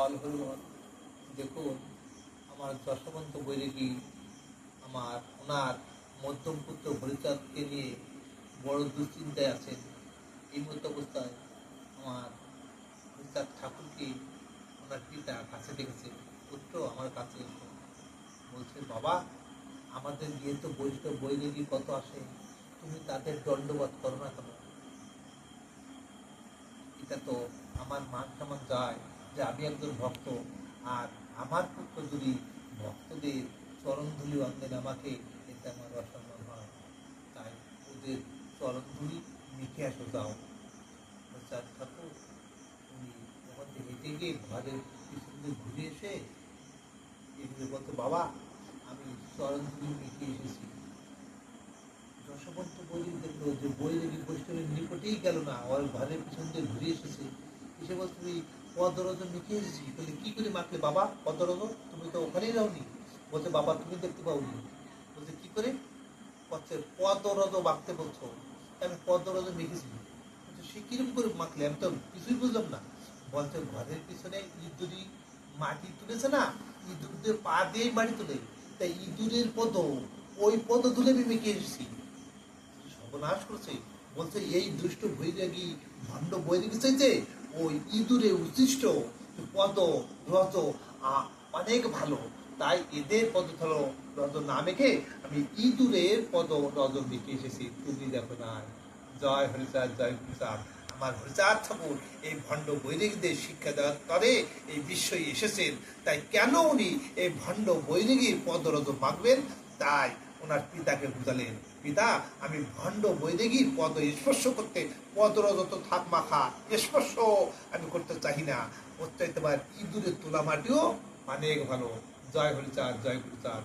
বল হরিবল দেখুন, আমার যশবন্ত বৈরাগী আমার ওনার মধ্যম পুত্র হরিচাঁদকে নিয়ে বড় দুশ্চিন্তায় আছেন। এই মতো অবস্থায় আমার হরিচাঁদ ঠাকুরকে ওনার পিতা কাছে ডেকেছে, পুত্র, আমার কাছে বলছে, বাবা, আমাদের গিয়ে তো বৈষ্ণব বৈরাগী কত আসে, তুমি তাদের দণ্ডবাদ করো না কেন? এটা তো আমার মান সম্মান যায়। যে আমি একজন ভক্ত, আর আমার পুত্র যদি ভক্তদের চরণধুলি বান্ধেন আমাকে এটা আমার অসম্মান হয়। তাই ওদের চরণধুলি মিখে আসো, যাও। চার ঠাকুর তুমি যখন হেঁটে গিয়ে ঘরের পিছন ঘুরে এসে এগুলো বলতো, বাবা, আমি চরণধুলি মিখে এসেছি। যশবন্ত বৈরিক দেখল যে বই বৈষ্ণবের নিকটেই গেল না, ওর ঘরের পিছন দিয়ে ঘুরে এসেছে। এসে বলছে তুমি পদরজ এসেছি বলে, কি করে মাখলে বাবা পদরজ তুমি তো ওখানেই যাওনি বলছে, বাবা, তুমি দেখতে পাওনি। বলছে, কি করে? বলছে পদরজ মাখতে বলছো। আমি পদরজ মেখেছি বলছে, সে কিরম করে মাখলে আমি তো কিছুই বুঝলাম না। বলছে, ঘরের পিছনে ইঁদুরি মাটি তুলেছে না? ইঁদুরদের পা দিয়েই মাটি তুলে। তাই ইঁদুরের পদ, ওই পদ তুলে আমি মেখে এসেছি সর্বনাশ করছে। বলছে, এই দুষ্ট বৈরাগী ভণ্ড বৈরাগী চাইতে ওই ইঁদুরে উচ্ছিষ্ট পদ আ- অনেক ভালো। তাই এদের পদ ধরো রজ না মেখে আমি ইঁদুরের পদ রজ মেখে এসেছি। তুমি দেখো না। জয় হরিচাঁদ জয় হরিচাঁদ আমার হরিচাঁদ ঠাকুর এই ভণ্ড বৈরাগীদের শিক্ষা দেওয়ার তরে এই বিশ্বই এসেছেন। তাই কেন উনি এই ভণ্ড বৈরাগীর পদরজ মাখবেন? তাই ওনার পিতাকে বুঝালেন। পিতা, আমি ভণ্ড বৈদেগীর পদ স্পর্শ করতে পদরত থাক মাখা স্পর্শ। আমি করতে চাই না। প্রত্যেকবার ইঁদুরের তোলা মাটিও অনেক ভালো। জয় হরিচাঁদ জয় হরিচাঁদ